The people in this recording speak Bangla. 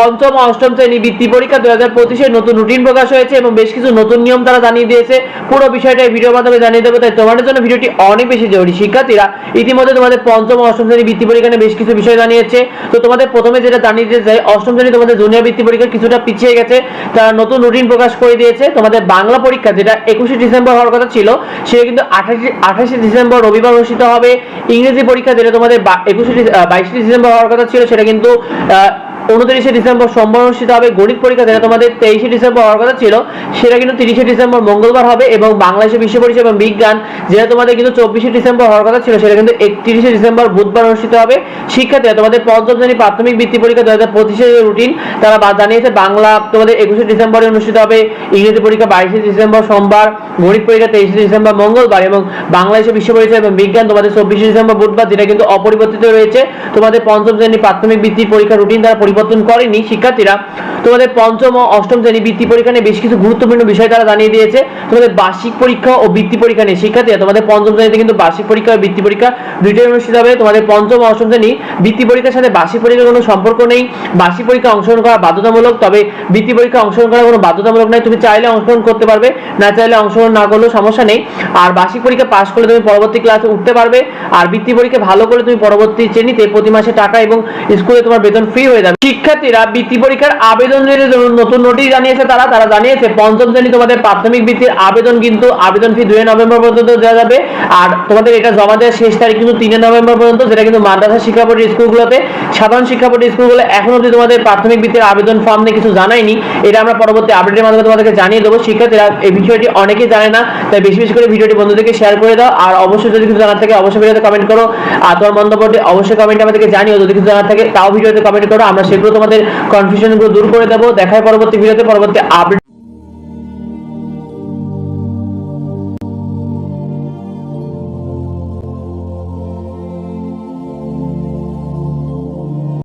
পঞ্চম অষ্টম শ্রেণি বৃত্তি পরীক্ষা দুই হাজার পঁচিশের নতুন রুটিন প্রকাশ হয়েছে এবং বেশ কিছু নতুন নিয়ম তারা জানিয়ে দিয়েছে। পুরো বিষয়টা এই মাধ্যমে জানিয়ে দেবো। তোমাদের জন্য ভিডিওটি অনেক বেশি জরুরি। শিক্ষার্থীরা ইতিমধ্যে তোমাদের পঞ্চম অষ্টম শ্রেণি বৃত্তি পরীক্ষা বেশ কিছু বিষয় জানিয়েছে। তোমাদের প্রথমে যেটা জানিয়ে দিতে অষ্টম শ্রেণি তোমাদের জুনিয়র বৃত্তি পরীক্ষা কিছুটা পিছিয়ে গেছে। তারা নতুন রুটিন প্রকাশ করে দিয়েছে। তোমাদের বাংলা পরীক্ষা যেটা একুশে ডিসেম্বর হওয়ার কথা ছিল, সেটা কিন্তু আঠাশে আঠাশে ডিসেম্বর রবিবার অনুষ্ঠিত হবে। ইংরেজি পরীক্ষা যেটা তোমাদের একুশে বাইশে ডিসেম্বর হওয়ার কথা ছিল, সেটা কিন্তু উনত্রিশে ডিসেম্বর সোমবার অনুষ্ঠিত হবে গণিত পরীক্ষা যেটা তোমাদের তেইশে ডিসেম্বর হওয়ার কথা ছিল। সেটা কিন্তু তিরিশে ডিসেম্বর মঙ্গলবার হবে এবং বাংলাদেশের বিশ্ব পরিচয় এবং বিজ্ঞান যেটা তোমাদের কিন্তু চব্বিশে ডিসেম্বর হওয়ার কথা ছিল, সেটা কিন্তু একত্রিশে ডিসেম্বর বুধবার অনুষ্ঠিত হবে। শিক্ষার্থীরা, তোমাদের পঞ্চম শ্রেণি প্রাথমিক বৃত্তি পরীক্ষা দু হাজার পঁচিশের রুটিন তারা জানিয়েছে বাংলা তোমাদের একুশে ডিসেম্বরে অনুষ্ঠিত হবে। ইংরেজি পরীক্ষা বাইশে ডিসেম্বর সোমবার। গণিত পরীক্ষা তেইশে ডিসেম্বর মঙ্গলবার এবং বাংলাদেশের বিশ্ব পরিচয় এবং বিজ্ঞান তোমাদের চব্বিশে ডিসেম্বর বুধবার, যেটা কিন্তু অপরিবর্তিত রয়েছে। তোমাদের পঞ্চম শ্রেণি প্রাথমিক বৃত্তির পরীক্ষা রুটিন দ্বারা পরিবর্তন করেনি শিক্ষার্থীরা। তোমাদের পঞ্চম ও অষ্টম শ্রেণি বৃত্তি পরীক্ষা নিয়ে বেশ কিছু গুরুত্বপূর্ণ বিষয় তারা জানিয়ে দিয়েছে। তোমাদের বার্ষিক পরীক্ষা ও বৃত্তি পরীক্ষা নিয়ে। শিক্ষার্থীরা, তোমাদের পঞ্চম শ্রেণীতে কিন্তু বার্ষিক পরীক্ষা ও বৃত্তি পরীক্ষা দুইটাই অনুষ্ঠিত হবে। তোমাদের পঞ্চম ও অষ্টম শ্রেণি বৃত্তি পরীক্ষার সাথে বার্ষিক পরীক্ষার কোনো সম্পর্ক নেই। বার্ষিক পরীক্ষা অংশগ্রহণ করা বাধ্যতামূলক, তবে বৃত্তি পরীক্ষা অংশগ্রহণ করা কোনো বাধ্যতামূলক নয় তুমি চাইলে অংশগ্রহণ করতে পারবে, না চাইলে অংশগ্রহণ না করলেও সমস্যা নেই। আর বার্ষিক পরীক্ষা পাশ করলে তুমি পরবর্তী ক্লাসে উঠতে পারবে। আর বৃত্তি পরীক্ষা ভালো করলে তুমি পরবর্তী শ্রেণীতে প্রতি মাসে টাকা এবং স্কুলে তোমার বেতন ফ্রি হয়ে যাবে। শিক্ষার্থীরা বৃত্তি পরীক্ষার আবেদনের জন্য নতুন নোটিশ জানিয়েছে তারা তারা জানিয়েছে পঞ্চম শ্রেণি তোমাদের প্রাথমিক আবেদন কিন্তু, আবেদন ফি দুই নভেম্বর পর্যন্ত দেওয়া যাবে। আর তোমাদের এটা জমা দেওয়ার শেষ তারিখ কিন্তু তিনে নভেম্বর পর্যন্ত, যেটা কিন্তু মাদ্রাসা স্কুলগুলোতে। সাধারণ স্কুলগুলো এখন অবধি তোমাদের প্রাথমিক আবেদন ফর্ম নিয়ে কিছু জানায়নি। এটা আমরা পরবর্তী আপডেটের মাধ্যমে তোমাদেরকে জানিয়ে দেবো। শিক্ষার্থীরা এই বিষয়টি অনেকেই জানে না, তাই বেশি বেশি করে ভিডিওটি বন্ধুদেরকে শেয়ার করে দাও। আর অবশ্যই যদি কিছু জানার থাকে, অবশ্যই ভিডিওতে কমেন্ট করো। আর তোমার মন্তব্যটি অবশ্যই কমেন্টে আমাদেরকে জানিও। যদি কিছু জানার থাকে, তাও ভিডিওতে কমেন্ট করো। আমরা সেগুলো তোমাদের কনফিউশনগুলো দূর করে দেবো দেখায় পরবর্তী ভিডিওতে পরবর্তী আপডেট